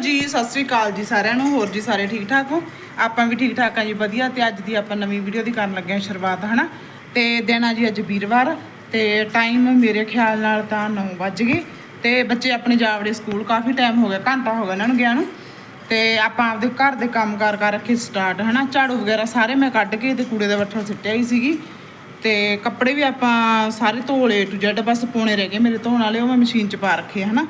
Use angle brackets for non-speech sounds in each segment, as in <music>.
ਜੀ, ਸਤਿ ਸ੍ਰੀ ਅਕਾਲ ਜੀ ਸਾਰਿਆਂ ਨੂੰ, ਹੋਰ ਜੀ ਸਾਰੇ ਠੀਕ ਠਾਕ ਹੋ? ਆਪਾਂ ਵੀ ਠੀਕ ਠਾਕ ਆ ਜੀ, ਵਧੀਆ ਤੇ ਅੱਜ ਦੀ ਆਪਾਂ ਨਵੀਂ ਵੀਡੀਓ ਦੀ ਕਰਨ ਲੱਗੇ ਹਾਂ ਸ਼ੁਰੂਆਤ, ਹਨਾ? ਤੇ ਦਿਨ ਆ ਜੀ ਅੱਜ ਵੀਰਵਾਰ ਤੇ ਟਾਈਮ ਮੇਰੇ ਖਿਆਲ ਨਾਲ ਤਾਂ 9 ਵੱਜ ਗਏ ਤੇ ਬੱਚੇ ਆਪਣੇ ਜਾਵੜੇ ਸਕੂਲ ਕਾਫੀ ਟਾਈਮ ਹੋ ਗਿਆ, ਘੰਟਾ ਹੋ ਗਿਆ ਇਹਨਾਂ ਨੂੰ ਗਿਆ ਨੂੰ। ਤੇ ਆਪਾਂ ਆਪਦੇ ਘਰ ਦੇ ਕੰਮ ਕਾਰ ਕਰ ਰੱਖੇ ਸਟਾਰਟ ਹਨਾ? ਝਾੜੂ ਵਗੈਰਾ ਸਾਰੇ ਮੈਂ ਕੱਢ ਕੇ ਤੇ ਕੂੜੇ ਦਾ ਵੱਠਲ ਸਿੱਟਿਆ ਹੀ ਸੀਗੀ। ਤੇ ਕੱਪੜੇ ਵੀ ਆਪਾਂ ਸਾਰੇ ਧੋ ਲਏ ਟੂ ਜੈਡ ਬਸ ਪੋਣੇ ਰਹਿ ਗਏ ਮੇਰੇ ਧੋਣ ਵਾਲੇ, ਉਹ ਮੈਂ ਮਸ਼ੀਨ 'ਚ ਪਾ ਰੱਖੇ ਹਨਾ?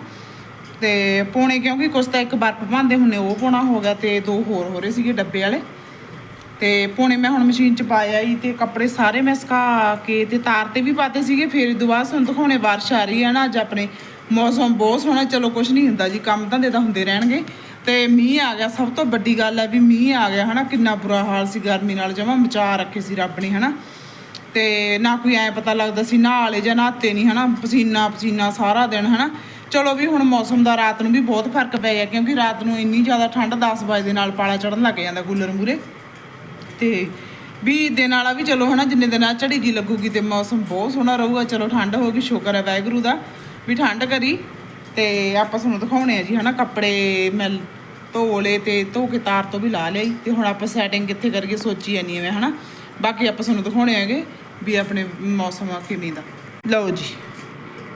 ਤੇ ਪੋਣੇ ਕਿਉਂਕਿ ਕੁਛ ਤਾਂ ਇੱਕ ਬਰਫ ਭਾਂਦੇ ਹੁੰਨੇ, ਉਹ ਪੋਣਾ ਹੋ ਗਿਆ ਤੇ ਦੋ ਹੋਰ ਹੋ ਰਹੇ ਸੀਗੇ ਡੱਬੇ ਵਾਲੇ। ਤੇ ਪੋਣੇ ਮੈਂ ਹੁਣ ਮਸ਼ੀਨ 'ਚ ਪਾਇਆ ਹੀ ਤੇ ਕੱਪੜੇ ਸਾਰੇ ਮੈਂ ਸੁਕਾ ਕੇ ਤੇ ਤਾਰ ਤੇ ਵੀ ਪਾਤੇ ਸੀਗੇ, ਫਿਰ ਦੁਬਾਰਾ ਸਾਨੂੰ ਦਿਖਾਉਣੇ ਬਾਰਿਸ਼ ਆ ਰਹੀ ਹੈ ਨਾ, ਅੱਜ ਆਪਣੇ ਮੌਸਮ ਬਹੁਤ ਸੋਹਣਾ, ਚਲੋ ਕੁਝ ਨਹੀਂ ਹੁੰਦਾ ਜੀ, ਕੰਮ ਧੰਦੇ ਤਾਂ ਹੁੰਦੇ ਰਹਿਣਗੇ। ਤੇ ਮੀਂਹ ਆ ਗਿਆ, ਸਭ ਤੋਂ ਵੱਡੀ ਗੱਲ ਹੈ ਵੀ ਮੀਂਹ ਆ ਗਿਆ, ਹਨਾ, ਕਿੰਨਾ ਬੁਰਾ ਹਾਲ ਸੀ, ਗਰਮੀ ਨਾਲ ਜਮਾ ਮਚਾ ਰੱਖੇ ਸੀ ਰੱਬ ਨੇ, ਹਨਾ। ਤੇ ਨਾ ਕੋਈ ਐ ਪਤਾ ਲੱਗਦਾ ਸੀ ਨਹਾਲੇ ਜਾਂ ਨਹਾਤੇ ਨਹੀਂ ਹਨਾ ਪਸੀਨਾ ਪਸੀਨਾ ਸਾਰਾ ਦਿਨ, ਹਨਾ। ਚਲੋ ਵੀ ਹੁਣ ਮੌਸਮ ਦਾ ਰਾਤ ਨੂੰ ਵੀ ਬਹੁਤ ਫ਼ਰਕ ਪੈ ਗਿਆ ਕਿਉਂਕਿ ਰਾਤ ਨੂੰ ਇੰਨੀ ਜ਼ਿਆਦਾ ਠੰਡ 10 ਵਜੇ ਦੇ ਨਾਲ ਪਾਲਾ ਚੜਨ ਲੱਗ ਜਾਂਦਾ ਕੂਲਰ ਮੂਰੇ ਤੇ ਵੀ ਦਿਨ ਵਾਲਾ ਵੀ ਚਲੋ ਹਨਾ, ਜਿੰਨੇ ਦਿਨਾਂ ਝੜੀ ਜੀ ਲੱਗੂਗੀ ਤੇ ਮੌਸਮ ਬਹੁਤ ਸੋਹਣਾ ਰਹੂਗਾ, ਚਲੋ ਠੰਡ ਹੋ ਗਈ, ਸ਼ੁਕਰ ਹੈ ਵਾਹਿਗੁਰੂ ਦਾ, ਵੀ ਠੰਡ ਕਰੀ। ਤੇ ਆਪਾਂ ਤੁਹਾਨੂੰ ਦਿਖਾਉਣੇ ਆ ਜੀ ਹਨਾ, ਕੱਪੜੇ ਮੈਂ ਧੋ ਲਏ ਤੇ ਧੋ ਕੇ ਤਾਰ ਤੋਂ ਵੀ ਲਾ ਲਈ ਤੇ ਹੁਣ ਆਪਾਂ ਸੈਟਿੰਗ ਕਿੱਥੇ ਕਰੀਏ ਸੋਚੀ ਜਾਨੀ ਐਵੇਂ ਹਨਾ। ਬਾਕੀ ਆਪਾਂ ਤੁਹਾਨੂੰ ਦਿਖਾਉਣੇ ਹੈਗੇ ਵੀ ਆਪਣੇ ਮੌਸਮ ਆ ਕਿਵੇਂ ਦਾ। ਲਓ ਜੀ।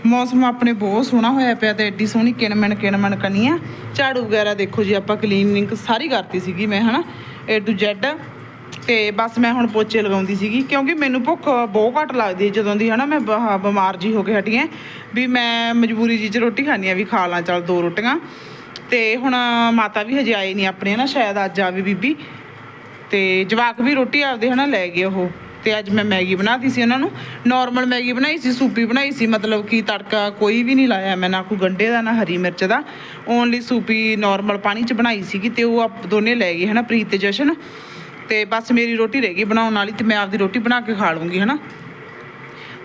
ਮੌਸਮ ਆਪਣੇ ਬਹੁਤ ਸੋਹਣਾ ਹੋਇਆ ਪਿਆ ਤੇ ਐਡੀ ਸੋਹਣੀ ਕਿਣਮਣ ਕਿਣਮਣ ਕਨੀ ਆ ਝਾੜੂ ਵਗੈਰਾ ਦੇਖੋ ਜੀ, ਆਪਾਂ ਕਲੀਨਿੰਗ ਸਾਰੀ ਕਰਤੀ ਸੀਗੀ ਮੈਂ, ਹਨਾ? ਏ ਟੂ Z ਤੇ ਬਸ ਮੈਂ ਹੁਣ ਪੋਚੇ ਲਗਾਉਂਦੀ ਸੀਗੀ, ਕਿਉਂਕਿ ਮੈਨੂੰ ਭੁੱਖ ਬਹੁਤ ਘੱਟ ਲੱਗਦੀ ਜਦੋਂ ਦੀ, ਹਨਾ, ਮੈਂ ਬ- ਬਿਮਾਰ ਜੀ ਹੋ ਕੇ ਹਟੀ ਐ ਵੀ ਮੈਂ ਮਜਬੂਰੀ ਜੀ ਚ ਰੋਟੀ ਖਾਣੀ ਆ ਵੀ ਖਾ ਲਾਂ, ਚੱਲ ਦੋ ਰੋਟੀਆਂ। ਤੇ ਹੁਣ ਮਾਤਾ ਵੀ ਹਜੇ ਆਏ ਨਹੀਂ ਆਪਣੇ ਨਾ ਸ਼ਾਇਦ ਅੱਜ ਆਵੇ ਬੀਬੀ। ਤੇ ਜਵਾਕ ਵੀ ਰੋਟੀ ਆਪਦੇ, ਹਨਾ, ਲੈ ਗਏ ਉਹ। ਤੇ ਅੱਜ ਮੈਂ ਮੈਗੀ ਬਣਾਤੀ ਸੀ ਉਹਨਾਂ ਨੂੰ। ਨਾਰਮਲ ਮੈਗੀ ਬਣਾਈ ਸੀ, ਸੂਪੀ ਬਣਾਈ ਸੀ, ਮਤਲਬ ਕਿ ਤੜਕਾ ਕੋਈ ਵੀ ਨਹੀਂ ਲਾਇਆ ਮੈਂ, ਨਾ ਕੋਈ ਗੰਡੇ ਦਾ, ਨਾ ਹਰੀ ਮਿਰਚ ਦਾ। ਓਨਲੀ ਸੂਪੀ ਨਾਰਮਲ ਪਾਣੀ ਚ ਬਣਾਈ ਸੀਗੀ ਤੇ ਉਹ ਆਪ ਦੋਨੇ ਲੈ ਗਏ ਹਨਾ, ਪ੍ਰੀਤ ਤੇ ਜਸ਼ਨ। ਤੇ ਬਸ ਮੇਰੀ ਰੋਟੀ ਰਹਿ ਗਈ ਬਣਾਉਣ ਵਾਲੀ ਤੇ ਮੈਂ ਆਪਦੀ ਰੋਟੀ ਬਣਾ ਕੇ ਖਾ ਲੂੰਗੀ ਹਨਾ।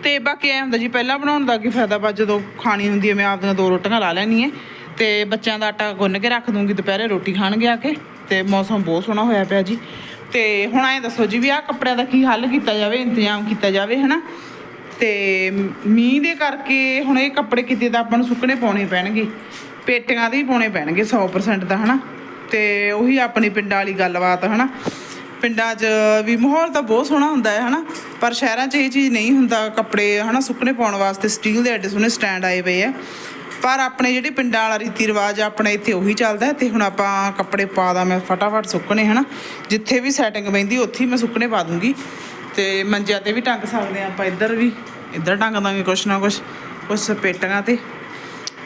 ਤੇ ਬਾਕੀ ਐ ਹੁੰਦਾ ਜੀ, ਪਹਿਲਾਂ ਬਣਾਉਣ ਦਾ ਕੀ ਫਾਇਦਾ ਬਾ ਜਦੋਂ ਖਾਣੀ ਹੁੰਦੀ ਹੈ ਮੈਂ ਆਪਦੀਆਂ ਦੋ ਰੋਟੀਆਂ ਲਾ ਲੈਣੀ ਹੈ ਤੇ ਬੱਚਿਆਂ ਦਾ ਆਟਾ ਗੁੰਨ ਕੇ ਰੱਖ ਦੂੰਗੀ ਦੁਪਹਿਰੇ ਰੋਟੀ ਖਾਣਗੇ ਆ ਕੇ। ਤੇ ਮੌਸਮ ਬਹੁਤ ਸੋਹਣਾ ਹੋਇਆ ਪਿਆ ਜੀ। ਤੇ ਹੁਣ ਐਂ ਦੱਸੋ ਜੀ ਵੀ ਆਹ ਕੱਪੜਿਆਂ ਦਾ ਕੀ ਹੱਲ ਕੀਤਾ ਜਾਵੇ, ਇੰਤਜ਼ਾਮ ਕੀਤਾ ਜਾਵੇ, ਹਨਾ? ਤੇ ਮੀਂਹ ਦੇ ਕਰਕੇ ਹੁਣ ਇਹ ਕੱਪੜੇ ਕਿਤੇ ਤਾਂ ਆਪਾਂ ਨੂੰ ਸੁੱਕਣੇ ਪਾਉਣੇ ਪੈਣਗੇ, ਪੇਟੀਆਂ ਦੇ ਹੀ ਪਾਉਣੇ ਪੈਣਗੇ 100% ਦਾ ਹਨਾ? ਤੇ ਉਹੀ ਆਪਣੀ ਪਿੰਡਾਂ ਵਾਲੀ ਗੱਲਬਾਤ, ਹਨਾ? ਪਿੰਡਾਂ 'ਚ ਵੀ ਮਾਹੌਲ ਤਾਂ ਬਹੁਤ ਸੋਹਣਾ ਹੁੰਦਾ ਹੈ, ਹਨਾ? ਪਰ ਸ਼ਹਿਰਾਂ 'ਚ ਇਹ ਚੀਜ਼ ਨਹੀਂ ਹੁੰਦਾ ਕੱਪੜੇ, ਹਨਾ? ਸੁੱਕਣੇ ਪਾਉਣ ਵਾਸਤੇ ਸਟੀਲ ਦੇ ਐਡੇ ਸੋਹਣੇ ਸਟੈਂਡ ਆਏ ਪਏ ਆ। ਪਰ ਆਪਣੇ ਜਿਹੜੇ ਪਿੰਡਾਂ ਵਾਲਾ ਰੀਤੀ ਰਿਵਾਜ ਆ, ਆਪਣੇ ਇੱਥੇ ਉਹੀ ਚੱਲਦਾ ਹੈ ਤੇ ਹੁਣ ਆਪਾਂ ਕੱਪੜੇ ਪਾ ਦਾਂ ਮੈਂ ਫਟਾਫਟ ਸੁੱਕਣੇ ਹਨਾ? ਜਿੱਥੇ ਵੀ ਸੈਟਿੰਗ ਬੈਂਦੀ ਉੱਥੇ ਹੀ ਮੈਂ ਸੁੱਕਣੇ ਪਾ ਦੂੰਗੀ। ਤੇ ਮੰਜਿਆਂ ਤੇ ਵੀ ਟੰਗ ਸਕਦੇ ਆ ਆਪਾਂ ਇੱਧਰ ਵੀ। ਇੱਧਰ ਟੰਗ ਦਾਂਗੇ ਕੁਛ ਨਾ ਕੁਛ ਕੁਛ ਪੇਟੀਆਂ ਤੇ।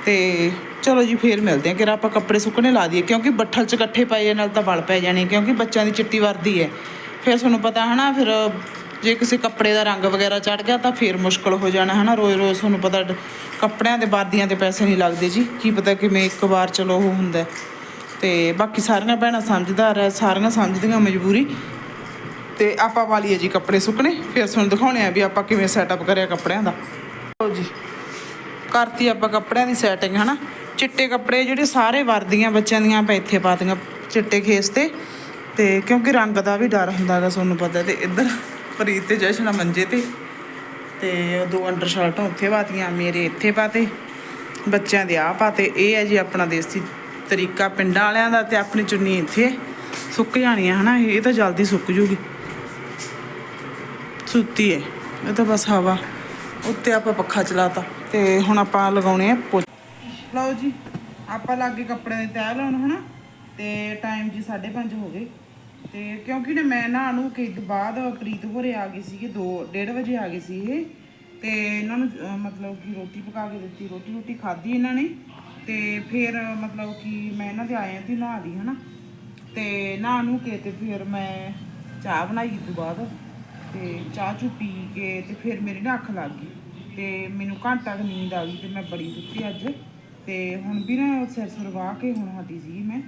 ਤੇ ਚਲੋ ਜੀ ਫੇਰ ਮਿਲਦੇ ਆ ਕਿ ਆਪਾਂ ਕੱਪੜੇ ਸੁੱਕਣੇ ਲਾ ਦਈਏ। ਕਿਉਂਕਿ ਬੱਠਲ 'ਚ ਇਕੱਠੇ ਪਏ ਨਾਲ ਤਾਂ ਵਲ ਪੈ ਜਾਣੇ ਕਿਉਂਕਿ ਬੱਚਿਆਂ ਦੀ ਚਿੱਟੀ ਵਰਦੀ ਹੈ। ਫਿਰ ਤੁਹਾਨੂੰ ਪਤਾ ਹਨਾ ਫਿਰ ਜੇ ਕਿਸੇ ਕੱਪੜੇ ਦਾ ਰੰਗ ਵਗੈਰਾ ਚੜ ਗਿਆ ਤਾਂ ਫੇਰ ਮੁਸ਼ਕਲ ਹੋ ਜਾਣਾ ਹੈ ਨਾ ਰੋਜ਼ ਰੋਜ਼ ਤੁਹਾਨੂੰ ਪਤਾ ਕੱਪੜਿਆਂ ਦੇ ਵਰਦੀਆਂ ਤੇ ਪੈਸੇ ਨਹੀਂ ਲੱਗਦੇ ਜੀ। ਕੀ ਪਤਾ ਕਿਵੇਂ ਇੱਕ ਵਾਰ ਚਲੋ ਉਹ ਹੁੰਦਾ ਹੈ। ਤੇ ਬਾਕੀ ਸਾਰੀਆਂ ਭੈਣਾਂ ਸਮਝਦਾਰ ਹੈ, ਸਾਰੀਆਂ ਸਮਝਦੀਆਂ ਮਜਬੂਰੀ। ਤੇ ਆਪਾਂ ਪਾ ਲਈਏ ਜੀ ਕੱਪੜੇ ਸੁੱਕਣੇ, ਫਿਰ ਤੁਹਾਨੂੰ ਦਿਖਾਉਣੇ ਆ ਵੀ ਆਪਾਂ ਕਿਵੇਂ ਸੈਟਅਪ ਕਰਿਆ ਕੱਪੜਿਆਂ ਦਾ। ਲਓ ਜੀ, ਕਰਤੀ ਆਪਾਂ ਕੱਪੜਿਆਂ ਦੀ ਸੈਟਿੰਗ ਹਨਾ? ਚਿੱਟੇ ਕੱਪੜੇ ਜਿਹੜੇ ਸਾਰੇ ਵਰਦੀਆਂ ਬੱਚਿਆਂ ਦੀਆਂ ਆਪਾਂ ਇੱਥੇ ਪਾਤੀਆਂ ਚਿੱਟੇ ਖੇਸ ਤੇ। ਤੇ ਕਿਉਂਕਿ ਰੰਗ ਦਾ ਵੀ ਡਰ ਹੁੰਦਾ ਹੈਗਾ, ਤੁਹਾਨੂੰ ਪਤਾ ਤੇ ਇੱਧਰ। ਪ੍ਰੀਤ ਤੇ ਜਸ਼ਨ ਮੰਜੇ ਤੇ। ਤੇ ਦੋ ਅੰਡਰ ਸ਼ਰਟਾਂ ਉੱਥੇ ਪਾਤੀਆਂ, ਮੇਰੇ ਇੱਥੇ ਪਾਤੇ, ਬੱਚਿਆਂ ਦੇ ਆ ਪਾਤੇ। ਇਹ ਹੈ ਜੀ ਆਪਣਾ ਦੇਸੀ ਤਰੀਕਾ ਪਿੰਡਾਂ ਵਾਲਿਆਂ ਦਾ ਤੇ ਆਪਣੀ ਚੁੰਨੀ ਇੱਥੇ ਸੁੱਕ ਜਾਣੀਆਂ ਹਨਾ? ਇਹ ਤਾਂ ਜਲਦੀ ਸੁੱਕ ਜੂਗੀ। ਸੁੱਤੀ ਹੈ ਇਹ ਤਾਂ ਬਸ ਹਵਾ ਉੱਤੇ ਆਪਾਂ ਪੱਖਾ ਚਲਾਤਾ। ਤੇ ਹੁਣ ਆਪਾਂ ਲਗਾਉਣੇ ਆ ਲਓ ਜੀ, ਆਪਾਂ ਲੱਗੇ ਕੱਪੜਿਆਂ ਦੀ ਤੈਅ ਲਾਉਣ, ਹਨਾ? ਤੇ ਟਾਈਮ ਜੀ 5:30 ਹੋ ਗਏ। ਤੇ ਕਿਉਂਕਿ ਨਾ ਮੈਂ ਨਾ ਨੂੰ ਕਿ ਬਾਅਦ ਪ੍ਰੀਤ ਹੋਰੇ ਆ ਗਏ ਸੀਗੇ 2 1:30 ਵਜੇ ਆ ਗਏ ਸੀ ਇਹ। ਤੇ ਇਹਨਾਂ ਨੂੰ ਅਹ, ਮਤਲਬ ਕਿ ਰੋਟੀ ਪਕਾ ਕੇ ਦਿੱਤੀ ਰੋਟੀ ਰੋਟੀ ਖਾਧੀ ਇਹਨਾਂ ਨੇ। ਤੇ ਫਿਰ ਮਤਲਬ ਕਿ ਮੈਂ ਇਹਨਾਂ ਦੇ ਆਇਆ ਤੇ ਨਹਾ ਲਈ ਹਨਾ। ਤੇ ਨਹਾ ਨੂੰ ਕੇ ਤੇ ਫਿਰ ਮੈਂ ਚਾਹ ਬਣਾਈ ਇਹ ਤੋਂ ਬਾਅਦ। ਤੇ ਚਾਹ ਚੂ ਪੀ ਕੇ ਤੇ ਫਿਰ ਮੇਰੀ ਨਾ ਅੱਖ ਲੱਗ ਗਈ। ਤੇ ਮੈਨੂੰ ਘੰਟਾ ਕੁ ਨੀਂਦ ਆ ਗਈ ਤੇ ਮੈਂ ਬੜੀ ਸੁੱਤੀ ਅੱਜ। ਤੇ ਹੁਣ ਵੀ ਨਾ ਸਿਰ ਸੁਰ ਵਾਹ ਕੇ ਹੁਣ ਹਟੀ ਸੀ ਮੈਂ।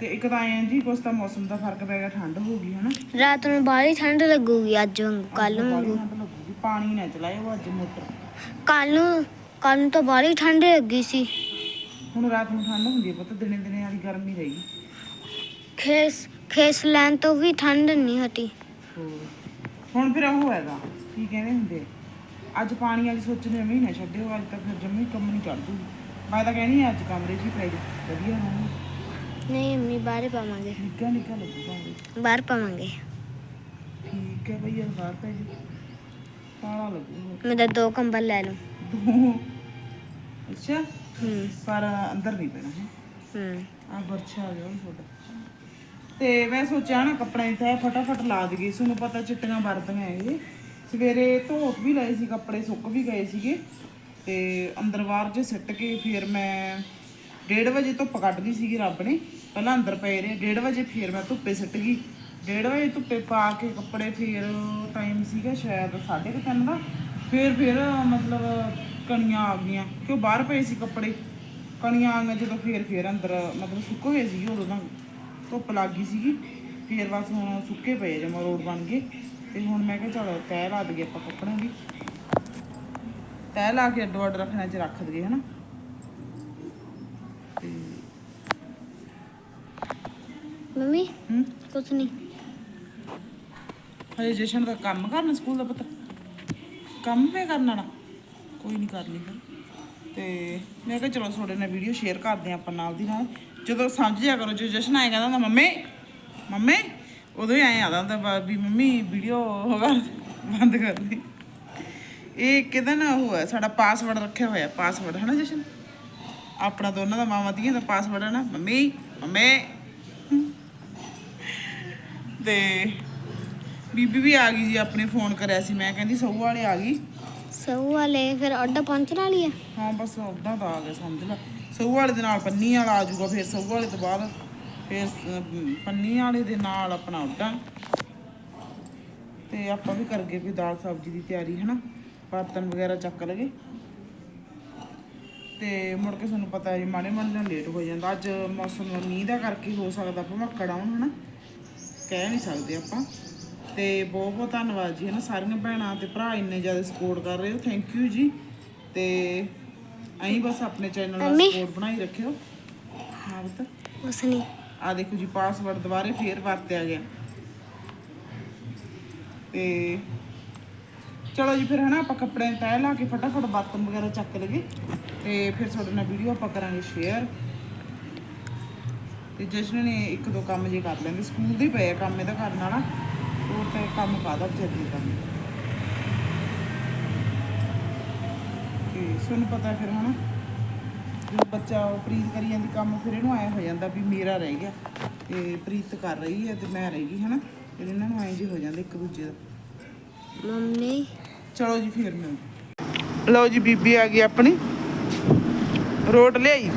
ਤੇ ਇੱਕ ਤਾਂ ਐਂ ਜੀ ਕੁਛ ਤਾਂ ਮੌਸਮ ਦਾ ਫ਼ਰਕ ਪੈ ਗਿਆ ਠੰਡ ਹੋ ਗਈ ਹਨਾ? ਰਾਤ ਨੂੰ ਬਾਹਲੀ ਠੰਡ ਲੱਗੂਗੀ ਅੱਜ ਵਾਂਗੂ ਕੱਲ ਬਾਹਲੀ ਵਾਂਗੂ। ਠੰਡ ਲੱਗੂਗੀ ਪਾਣੀ ਨਾ ਚਲਾਇਓ ਅੱਜ ਮੋਟਰ। ਕੱਲ ਨੂੰ ਕੱਲ ਨੂੰ ਤਾਂ ਬਾਹਲੀ ਠੰਡ ਲੱਗੀ ਸੀ। ਹੁਣ ਰਾਤ ਨੂੰ ਠੰਡ ਹੁੰਦੀ ਹੈ ਪਤਾ ਦਿਨੇ ਦਿਨੇ ਵਾਲੀ ਗਰਮੀ ਰਹੀ। ਖੇਸ ਖੇਸ ਲੈਣ ਤੋਂ ਵੀ ਠੰਡ ਨਹੀਂ ਹਟੀ। ਹੋਰ ਹੁਣ ਫਿਰ ਉਹ ਹੈਗਾ ਕੀ ਕਹਿੰਦੇ ਹੁੰਦੇ ਅੱਜ ਪਾਣੀ ਵਾਲੀ ਸੋਚ ਨੇ ਵੀ ਨਾ ਛੱਡਿਓ ਅੱਜ ਤੱਕ ਫਿਰ ਜੰਮੀ ਕੰਮ ਨਹੀਂ ਕਰ ਦੂਗੀ ਮੈਂ ਤਾਂ ਕਹਿਣੀ ਆ ਅੱਜ ਕਮਰੇ 'ਚ ਹੀ ਪੈ ਜਾ ਵਧੀਆ ਹੋਊਗਾ। ਨਹੀਂ ਅੰਮੀ ਬਾਹਰ ਪਾਵਾਂਗੇ। ਨਿੱਕਾ ਨਿੱਕਾ ਲੱਗੂਗਾ। ਬਾਹਰ ਪਾਵਾਂਗੇ। ਠੀਕ ਹੈ ਭਈਆ ਬਾਹਰ ਪੈ ਜਾ ਪਾਲਾ ਲੱਗੂਗਾ ਮੈਂ ਤਾਂ ਦੋ ਕੰਬਲ ਲੈ ਲਵਾਂ ਦੋ? ਅੱਛਾ? ਹੂੰ। ਪਰ ਅੰਦਰ ਨਹੀਂ ਪੈਣਾ ਹੈ। ਆ ਬਰਛਾ ਆ ਗਿਆ ਤੁਹਾਡਾ ਤੇ ਮੈਂ ਸੋਚਿਆ ਨਾ ਕੱਪੜੇ ਤੇ ਫਟਾਫਟ ਲਾ ਦਈਏ। ਤੁਹਾਨੂੰ ਪਤਾ ਚਿੱਟੀਆਂ ਵਰਦੀਆਂ ਇਹ। ਸਵੇਰੇ ਧੋਤ ਵੀ ਲਏ ਸੀ ਕੱਪੜੇ ਸੁੱਕ ਵੀ ਗਏ ਸੀਗੇ। ਤੇ ਅੰਦਰ ਬਾਹਰ ਜੇ ਸਿੱਟ ਕੇ ਫਿਰ ਮੈਂ 1:30 ਵਜੇ ਧੁੱਪ ਕੱਢ ਲਈ ਸੀਗੀ ਰੱਬ ਨੇ, ਪਹਿਲਾਂ ਅੰਦਰ ਪਏ ਰਹੇ 1:30 ਵਜੇ ਫਿਰ ਮੈਂ ਧੁੱਪੇ ਸਿੱਟ ਗਈ। 1:30 ਵਜੇ ਧੁੱਪੇ ਪਾ ਕੇ ਕੱਪੜੇ ਫਿਰ ਟਾਈਮ ਸੀਗਾ ਸ਼ਾਇਦ 3:30 ਦਾ, ਫਿਰ ਫਿਰ ਮਤਲਬ ਕਣੀਆਂ ਆ ਗਈਆਂ, ਕਿਉਂ ਬਾਹਰ ਪਏ ਸੀ ਕੱਪੜੇ? ਕਣੀਆਂ ਆ ਗਈਆਂ ਜਦੋਂ ਫੇਰ ਫੇਰ ਅੰਦਰ ਮਤਲਬ ਸੁੱਕ ਗਏ ਸੀ ਉਦੋਂ ਤਾਂ ਧੁੱਪ ਲੱਗ ਗਈ ਸੀਗੀ। ਫੇਰ ਬਸ ਹੁਣ ਸੁੱਕੇ ਪਏ ਜਮਾ ਰੋਡ ਬਣ ਗਏ ਤੇ ਹੁਣ ਮੈਂ ਕਿਹਾ ਚਲੋ ਤੈਅ ਲਾ ਦਈਏ ਆਪਾਂ ਕੱਪੜਿਆਂ ਦੀ। ਤੈਅ ਲਾ ਕੇ ਅੱਡੋ ਅੱਡ ਰੱਖਣਾ ਚ ਰੱਖ ਦਈਏ, ਹਨਾ? ਮੰਮੀ ਹੂੰ? ਕੁਛ ਨਹੀਂ ਹਜੇ ਜਸ਼ਨ ਦਾ ਕੰਮ ਕਰਨਾ ਸਕੂਲ ਦਾ ਪਤਾ? ਕੰਮ ਵੀ ਕਰਨ ਵਾਲਾ ਕੋਈ ਨਹੀਂ ਕਰਨੀ ਫਿਰ। ਤੇ ਮੈਂ ਕਿਹਾ ਚਲੋ ਤੁਹਾਡੇ ਨਾਲ ਵੀਡੀਓ ਸ਼ੇਅਰ ਕਰਦੇ ਆਪਾਂ ਨਾਲ ਦੀ ਨਾਲ। ਜਦੋਂ ਸਮਝ ਜਿਆ ਕਰੋ ਜੋ ਜਸ਼ਨ ਆਏ ਕਹਿੰਦਾ ਹੁੰਦਾ ਮੰਮੀ ਮੰਮੀ ਉਦੋਂ ਹੀ ਆਏ ਆਦਾ ਹੁੰਦਾ ਵਾ ਮੰਮੀ ਵੀਡੀਓ ਹੋਗਾ ਬੰਦ ਕਰ ਦੇ ਇਹ ਕਿਹਦਾ ਨਾ ਉਹ ਹੈ ਸਾਡਾ ਪਾਸਵਰਡ ਰੱਖਿਆ ਹੋਇਆ ਪਾਸਵਰਡ ਹੈ ਨਾ ਜਸ਼ਨ? ਆਪਣਾ ਦੋਨਾਂ ਦਾ ਮਾਮਾ ਦੀਆਂ ਦਾ ਪਾਸਵਰਡ ਹੈ ਨਾ? ਮੰਮੀ ਮੰਮੀ ਤੇ ਬੀਬੀ ਵੀ ਆ ਗਈ ਜੀ ਆਪਣੇ ਫੋਨ ਕਰਿਆ ਸੀ। ਮੈਂ ਕਹਿੰਦੀ ਸਹੂ ਵਾਲੇ ਆ ਗਈ? ਸਹੂ ਵਾਲੇ ਫਿਰ ਅੱਡਾ ਪਹੁੰਚਣ ਵਾਲੀ ਆ? ਹਾਂ ਬਸ ਉਦਾਂ ਦਾ ਆ ਗਿਆ ਸਮਝ ਲੈ। ਸਹੂ ਵਾਲੇ ਦੇ ਨਾਲ ਪੰਨੀ ਵਾਲਾ ਆ ਜਾਊਗਾ ਫਿਰ ਸਹੂ ਵਾਲੇ ਤੋਂ ਬਾਅਦ ਫਿਰ ਪੰਨੀ ਵਾਲੇ ਦੇ ਨਾਲ ਆਪਣਾ ਉਦਾਂ ਤੇ ਆਪਾਂ ਵੀ ਕਰਗੇ ਕੋਈ ਦਾਲ ਸਬਜ਼ੀ ਦੀ ਤਿਆਰੀ ਹਨਾ? ਬਰਤਨ ਵਗੈਰਾ ਚੱਕ ਲਗੇ। ਤੇ ਮੁੜ ਕੇ ਤੁਹਾਨੂੰ ਪਤਾ ਹੈ ਮਾੜੇ ਮਾੜੇ ਨਾਲ ਲੇਟ ਹੋ ਜਾਂਦਾ। ਅੱਜ ਮੌਸਮ ਮੀਂਹ ਦਾ ਕਰਕੇ ਹੋ ਸਕਦਾ ਭਮੱਕੜ ਆਉਣ ਹਨਾ? ਕਹਿ ਨਹੀਂ ਸਕਦੇ ਆਪਾਂ। ਤੇ ਬਹੁਤ ਬਹੁਤ ਧੰਨਵਾਦ ਜੀ ਹਨਾ ਸਾਰੀਆਂ ਭੈਣਾਂ ਤੇ ਭਰਾ ਇੰਨੇ ਜ਼ਿਆਦਾ ਸਪੋਰਟ ਕਰ ਰਹੇ ਹੋ। ਥੈਂਕ ਯੂ ਜੀ। ਤੇ ਐਂ ਬਸ ਆਪਣੇ ਚੈਨਲ ਦਾ ਮੰਮੀ। ਸਪੋਰਟ ਬਣਾਈ ਰੱਖਿਓ। ਹਾਂ ਬਤਾ ਨਹੀਂ ਆ ਦੇਖੋ ਜੀ ਪਾਸਵਰਡ ਦੁਬਾਰੇ ਫੇਰ ਵਰਤਿਆ ਗਿਆ। ਤੇ ਚਲੋ ਜੀ ਫਿਰ ਹਨਾ ਆਪਾਂ ਕੱਪੜੇ ਤੈਅ ਲਾ ਕੇ ਫਟਾਫਟ ਬਰਤਨ ਵਗੈਰਾ ਚੱਕ ਲਗੇ ਤੇ ਫਿਰ ਤੁਹਾਡੇ ਨਾਲ ਵੀਡੀਓ ਆਪਾਂ ਕਰਾਂਗੇ ਸ਼ੇਅਰ ਤੇ ਜਸ਼ਨ ਨੇ ਇੱਕ ਦੋ ਕੰਮ ਜੇ ਕਰ ਲੈਂਦੇ ਸਕੂਲ ਦੇ ਪਏ ਕੰਮ ਇਹਦਾ ਕਰਨ ਵਾਲਾ। ਉਹ ਤੇ ਕੰਮ ਕਾਦਾ ਜਲਦੀ ਕੰਮ ਤੇ ਤੁਹਾਨੂੰ ਪਤਾ ਫਿਰ ਹਨਾ ਜਦੋਂ ਬੱਚਾ ਉਹ ਪ੍ਰੀਤ ਕਰੀ ਜਾਂਦੀ ਕੰਮ ਫਿਰ ਇਹਨੂੰ ਆਇਆ ਹੋ ਜਾਂਦਾ ਵੀ ਮੇਰਾ ਰਹਿ ਗਿਆ ਤੇ ਪ੍ਰੀਤ ਕਰ ਰਹੀ ਹੈ ਤੇ ਮੈਂ ਰਹਿ ਗਈ ਹਨਾ? ਫਿਰ ਇਹਨਾਂ ਨੂੰ ਐਂ ਜੀ ਹੋ ਜਾਂਦਾ ਇੱਕ ਦੂਜੇ ਦਾ। ਮੰਮੀ। ਚਲੋ ਜੀ ਫਿਰ ਮਿਲਦੇ। ਲਓ ਜੀ ਬੀਬੀ ਆ ਗਈ ਆਪਣੀ। ਰੋਟ ਲਿਆਈ।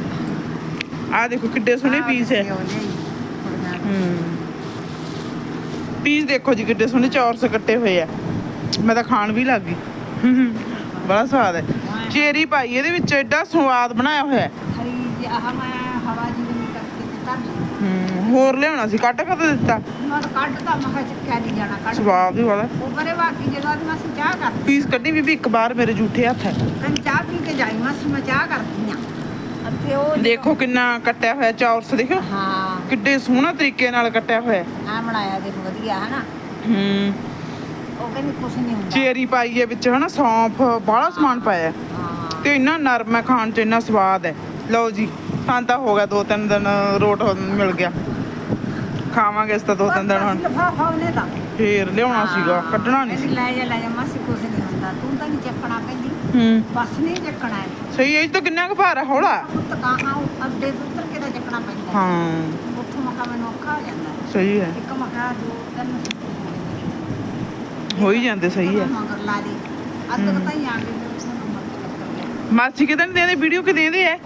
ਆ ਦੇਖੋ ਕਿੱਡੇ ਸੋਹਣੇ ਪੀਸ ਹੈ। ਹੂੰ। ਪੀਸ ਦੇਖੋ ਜੀ ਕਿੱਡੇ ਸੋਹਣੇ ਚੌਰਸ ਕੱਟੇ ਹੋਏ ਆ। ਮੈਂ ਤਾਂ ਖਾਣ ਵੀ ਲੱਗ ਗਈ। ਬੜਾ ਸਵਾਦ ਹੈ। ਚੇਰੀ ਪਾਈ ਇਹਦੇ ਵਿੱਚ ਐਡਾ ਸਵਾਦ ਬਣਾਇਆ ਹੋਇਆ ਹੈ। ਹਰੀ ਲਿਆਉਣਾ ਸੀ? ਕੱਟ ਕਦ ਦਿੱਤਾ? ਮੈਂ ਤਾਂ ਮੈਂ ਚੱਕਿਆ ਨਹੀਂ ਜਾਣਾ ਕੱਢ। ਸਵਾਦ ਹੀ ਵਾਲਾ ਉਹ ਪਰੇ ਬਾਕੀ ਜਦੋਂ ਅੱਜ ਮੈਂ ਚਾਹ ਕਰਦੀ। ਪੀਸ ਕੱਢੀ ਬੀਬੀ ਇੱਕ ਬਾਰ ਮੇਰੇ ਜੂਠੇ ਹੱਥ ਹੈ। ਕੰਨ ਚਾਹ ਪੀ ਕੇ ਜਾਈ ਮੈਂ ਮੈਂ ਚਾਹ ਕਰਦੀ ਆ ਉਹ ਦੇਖੋ ਕਿੰਨਾ ਕੱਟਿਆ ਹੋਇਆ ਚੌਰਸ ਦੇਖੋ ਹਾਂ। ਕਿੱਡੇ ਸੋਹਣਾ ਤਰੀਕੇ ਨਾਲ ਕੱਟਿਆ ਹੋਇਆ। ਆ ਬਣਾਇਆ ਦੇਖ ਵਧੀਆ ਹੈ ਨਾ ਹੂੰ। ਉਹ ਕਹਿੰਦੀ ਕੁਛ ਨਹੀਂ ਹੁੰਦਾ। ਚੇਰੀ ਪਾਈ ਹੈ ਵਿੱਚ ਹਨਾ ਸੌਂਫ ਬਾਹਲਾ ਸਮਾਨ ਪਾਇਆ। ਤੇ ਇੰਨਾ ਨਰਮ ਹੈ ਖਾਣ ਚ ਇੰਨਾ ਸਵਾਦ ਹੈ। ਲਓ ਜੀ ਸਾਨੂੰ ਤਾਂ ਹੋ ਗਿਆ ਦੋ ਤਿੰਨ ਦਿਨ ਰੋਟ ਮਿਲ ਗਿਆ। ਖਾਵਾਂਗੇ ਇਸ ਤਾਂ ਦੋ ਤਿੰਨ ਦਿਨ ਹੁਣ। ਲਫਾਫਾ ਉਹਨੇ ਤਾਂ। ਫੇਰ ਲਿਆਉਣਾ ਸੀਗਾ। ਕੱਢਣਾ ਨਹੀਂ ਲੈ ਜਾ ਲੈ ਜਾ ਮਾਸੀ ਕੁਛ ਨਹੀਂ ਹੁੰਦਾ। ਤੂੰ ਤਾਂ ਨਹੀਂ ਚੱਕਣਾ ਕਹਿੰਦੀ। ਹੂੰ। ਬਸ ਨਹੀਂ ਚੱਕਣਾ ਹੈ ਸਹੀ ਹੈ ਇਹ ਤਾਂ ਕਿੰਨਾ ਕੁ ਭਾਰ ਹੈ ਹੌਲਾ। ਪੁੱਤ ਕਹਾਂ ਅੱਡੇ ਤੋਂ ਉੱਤਰ ਕੇ ਤਾਂ ਚੱਕਣਾ ਪੈਂਦਾ। ਹੈ। ਹਾਂ ਉੱਥੋਂ ਮੱਕਾ ਮੈਨੂੰ ਔਖਾ ਹੋ ਜਾਂਦਾ। ਹੈ। ਸਹੀ ਹੈ। ਇੱਕ ਮੱਕਾ ਦੋ ਤਿੰਨ ਹੋ ਹੀ ਜਾਂਦੇ ਸਹੀ ਹੈ। ਮਗਰ ਲਾ ਲਈ ਅੱਧ ਕੁ ਤਾਂ ਹੀ ਆ ਗਏ ਤੇ ਉਸ ਨੰਬਰ ਤੇ ਲੱਗ ਗਿਆ ਮਾਸੀ ਕਿਤੇ ਨਹੀਂ ਦੇਦੇ ਵੀਡੀਓ ਕਿ ਦੇਦੇ ਐ?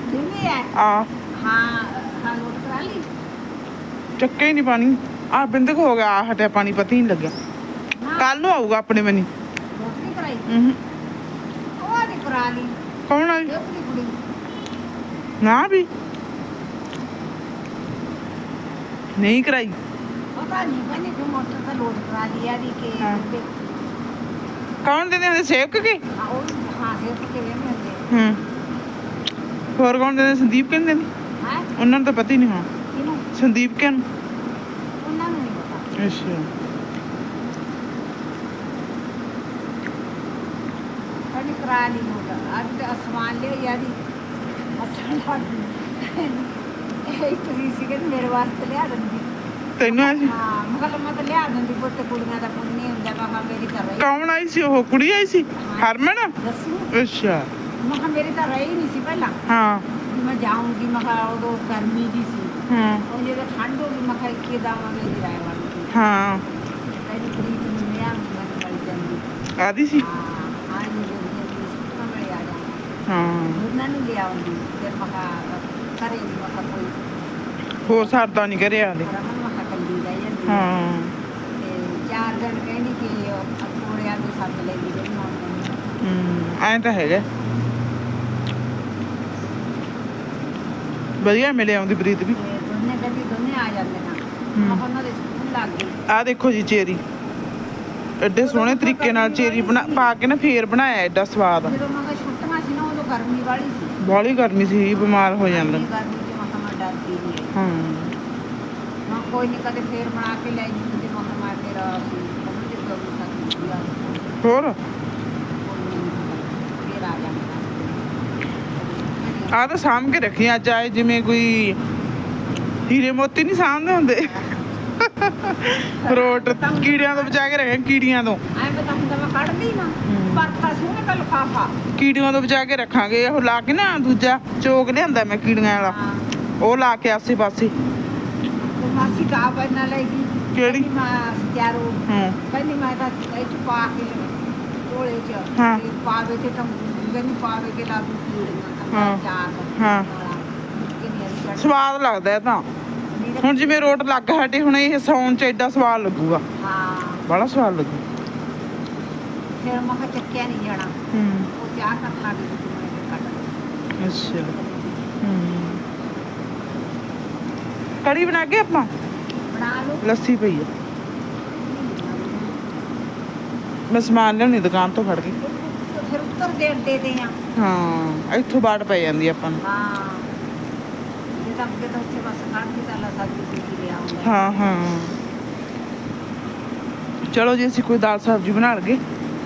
ਹੈ ਆ। ਹਾਂ ਹਾਂ ਲੋਟ ਕਰਾ ਲਈ। ਚੱਕੇ ਹੀ ਨਹੀਂ ਪਾਣੀ। ਆ ਬਿੰਦਕ ਹੋ ਗਿਆ ਆ ਹਟਿਆ ਪਾਣੀ ਪਤਾ ਹੀ ਨਹੀਂ ਲੱਗਿਆ। ਨਾ। ਕੱਲ ਨੂੰ ਆਊਗਾ ਆਪਣੇ ਮਨੀ। ਲੋਟ ਨਹੀਂ ਕਰਾਈ? ਹੂੰ। ਕੌਣ ਆਈ ਇਹ ਆਪਣੀ ਕੁੜੀ। ਨਾ ਵੀ। ਨਹੀਂ ਕਰਾਈ। ਪਤਾ ਨਹੀਂ ਬਣੀ ਕਿ ਮੋਟਰ ਤਾਂ ਲੋਟ ਕਰਾ ਲਈ ਆ ਦੀ ਕਿ ਹਾਂ। ਕੌਣ ਦਿੰਦੇ ਹੁੰਦੇ? ਸੇਵਕ ਕੇ? ਹਾਂ ਉਹ ਹਾਂ ਇਹ ਕਿ ਵੇ ਮਿਲਦੇ ਹੂੰ। ਹੋਰ ਕੌਣ ਦਿੰਦੇ? ਸੰਦੀਪ ਕਹਿੰਦੇ ਨੇ ਹੈ? ਉਹਨਾਂ ਨੂੰ ਤਾਂ ਪਤਾ ਹੀ ਨਹੀਂ ਹੋਣਾ। ਕਿਨੂੰ ਸੰਦੀਪ ਕਿਹਨ ਉਹਨਾਂ ਨੂੰ ਨਹੀਂ ਪਤਾ। ਅੱਛਾ। ਯਾਰੀ ਹੱਸਣ ਲੱਗ ਇਹ ਇੱਕ ਵੀ ਸੀ ਕਿ ਮੇਰੇ ਵਾਸਤੇ ਲਿਆ ਦਿੰਦੀ। ਤੈਨੂੰ ਆਈ ਹਾਂ ਮਗਰ ਮੈਂ ਤਾਂ ਲਿਆ ਦਿੰਦੀ ਪੁੱਤ ਕੁੜੀਆਂ ਦਾ ਪੁੰਨ ਨਹੀਂ ਹੁੰਦਾ ਮੈਂ ਕਿਹਾ ਮੇਰੀ ਤਾਂ ਰਹੀ। ਕੌਣ ਆਈ ਸੀ? ਉਹ ਕੁੜੀ ਆਈ ਸੀ? ਹਰਮਨ? ਅੱਛਾ। ਮੈਂ ਕਿਹਾ ਮੇਰੀ ਤਾਂ ਰਹੀ ਨਹੀਂ ਸੀ ਪਹਿਲਾਂ। ਹਾਂ। ਮੈਂ ਜਾਊਂਗੀ ਮੈਂ ਕਿਹਾ ਉਦੋਂ ਗਰਮੀ ਦੀ ਸੀ। ਹਾਂ। ਉਹ ਜਦੋਂ ਠੰਡ ਹੋ ਗਈ ਮੈਂ ਕਿਹਾ ਇੱਕੇ ਦਾਵਾਂਗੇ ਕਿਰਾਏ ਵਾਲੀ ਹਾਂ। ਆਦੀ ਸੀ ਹਾਂ ਆਈ ਨਹੀਂ ਜਾਂਦੀ ਸੁੱਕਾ ਮਿਲ ਆ ਜਾਂਦਾ ਹਾਂ। ਉਹਨਾਂ ਨੂੰ ਲਿਆ ਫਿਰ ਮੈਂ ਘਰੇ ਵੀ ਮੈਂ ਕੋਈ ਹੋਰ ਸਰਦਾ ਨਹੀਂ ਕਰਿਆ ਹਲੇ ਰਮਨ ਮੈਂ ਕਿਹਾ ਕੱਲੀ ਜਾਂਦੀ ਹਾਂ। ਤੇ ਚਾਰ ਦਿਨ ਕਹਿੰਦੀ ਕਿ ਅਥੋੜਿਆਂ ਦੇ ਸੱਤ ਲੈ ਜਿਹੜੀ ਮਾਂ ਹੂੰ ਐਂ ਤਾਂ ਹੈਗਾ। ਵਧੀਆ ਮਿਲੇ ਆਉਂਦੀ ਪ੍ਰੀਤ ਵੀ। ਦੋਨੇ ਕਹਿੰਦੀ ਦੋਨੇ ਆ ਜਾਂਦੇ ਨਾ ਉਹਨਾਂ ਦੇ ਸਕੂਲ ਲੱਗ ਗਏ ਆਹ ਦੇਖੋ ਜੀ ਚੇਰੀ। ਐਡੇ ਸੋਹਣੇ ਤਰੀਕੇ ਨਾਲ ਚੇਰੀ ਬਣਾ ਪਾ ਕੇ ਨਾ ਫੇਰ ਬਣਾਇਆ ਐਡਾ ਸਵਾਦ ਜਦੋਂ ਮੈਂ ਕਿਹਾ ਛੁੱਟੀਆਂ ਸੀ ਨਾ ਉਦੋਂ ਗਰਮੀ ਵਾਲੀ ਸੀ। ਬਾਹਲੀ ਗਰਮੀ ਸੀ ਬਿਮਾਰ ਹੋ ਜਾਂਦਾ। ਇੰਨੀ ਗਰਮੀ ਚ ਮੈਂ ਕਿਹਾ ਮੈਂ ਡਰਦੀ ਨਹੀਂ ਹਾਂ। ਮੈਂ ਕੋਈ ਨਹੀਂ ਕਦੇ ਫੇਰ ਬਣਾ ਕੇ ਲੈ ਜੂ ਤੇ ਮੈਂ ਕਿਹਾ ਮੈਂ ਫਿਰ ਅਸੀਂ ਕਮਰੇ ਤੋਂ ਵੀ ਸਕਦੀ ਆ ਹੋਰ? ਫੇਰ ਆ ਜਾਣਾ ਆਹ ਤਾਂ ਸਾਂਭ ਕੇ ਰੱਖੀ ਅੱਜ ਆਏ ਜਿਵੇਂ ਕੋਈ ਹੀਰੇ ਮੋਤੀ ਨਹੀਂ ਸਾਂਭਦੇ ਹੁੰਦੇ। <laughs> ਰੋਟ ਕੀੜਿਆਂ ਤੋਂ ਬਚਾ ਕੇ ਰੱਖੇ ਕੀੜੀਆਂ ਤੋਂ। ਐ ਪਤਾ ਹੁੰਦਾ ਮੈਂ ਕੱਢਦੀ ਨਾ। ਪਰ ਪਰ ਸੋਹਣੇ ਕਾ ਲਫਾਫਾ। ਕੀੜੀਆਂ ਤੋਂ ਬਚਾ ਕੇ ਰੱਖਾਂਗੇ ਉਹ ਲਾ ਕੇ ਨਾ ਦੂਜਾ ਚੋਕ ਲਿਆਂਦਾ ਮੈਂ ਕੀੜੀਆਂ ਵਾਲਾ। ਉਹ ਲਾ ਕੇ ਆਸੇ ਪਾਸੇ ਤੇ ਮਾਸੀ ਕਾ ਬਣਾ ਲੈਗੀ। ਕਿਹੜੀ? ਮੈਂ ਤਿਆਰੋ ਹਾਂ। ਕਹਿੰਦੀ ਮੈਂ ਤਾਂ ਇਹ ਚ ਪਾ ਕੇ ਢੋਲੇ ਚ। ਹਾਂ। ਤੇ ਪਾਵੇ ਤੇ ਤਾਂ ਗੰਨੀ ਪਾਵੇ ਕੇ ਲਾ ਦੂ ਕੀੜੀਆਂ ਹਾਂ। ਅੰਦਰ ਚਾਰ ਹਾਂ। ਕਿੰਨੀ ਅਰੀ ਸਵਾਦ ਲੱਗਦਾ ਤਾਂ ਹੁਣ ਜਿਵੇਂ ਰੋਟ ਲੱਗ ਹਟੇ ਹੁਣ ਇਹ ਸੌਣ ਚ ਐਡਾ ਸਵਾਦ ਲੱਗੂਗਾ। ਹਾਂ। ਬੜਾ ਸਵਾਦ ਲੱਗੂ। ਫਿਰ ਮੈਂ ਕਿਹਾ ਚੱਕਿਆ ਨਹੀਂ ਜਾਣਾ। ਹੂੰ। ਉਹ ਚਾਹ ਕਰਨ ਲੱਗ ਗਈ ਤੇ ਮੈਂ ਕੱਢ ਅੱਛਾ। ਹੂੰ। ਕੜੀ ਬਣਾ ਕੇ ਆਪਾਂ? ਬਣਾ ਲਓ। ਲੱਸੀ ਪਈ ਆ। ਮੈਂ ਸਮਾਨ ਲਿਆਉਣੀ ਦੁਕਾਨ ਤੋਂ ਫੜ ਕੇ। ਫਿਰ ਉੱਤਰ ਦੇ ਅੱਡੇ ਤੇ ਆ। ਹਾਂ ਇੱਥੋਂ ਬਾੜ ਪੈ ਜਾਂਦੀ ਆਪਾਂ ਨੂੰ। ਹਾਂ। ਜੇ ਤਾਂ ਅੱਗੇ ਤਾਂ ਉੱਥੇ ਬਸ ਖੜ ਕੇ ਤਾਂ ਲਾ ਸਕਦੀ ਸੀ ਲਿਆ ਹੁੰਦਾ ਹਾਂ ਹਾਂ। ਚਲੋ ਜੀ ਅਸੀਂ ਕੋਈ ਦਾਲ ਸਬਜ਼ੀ ਬਣਾ ਲਗੇ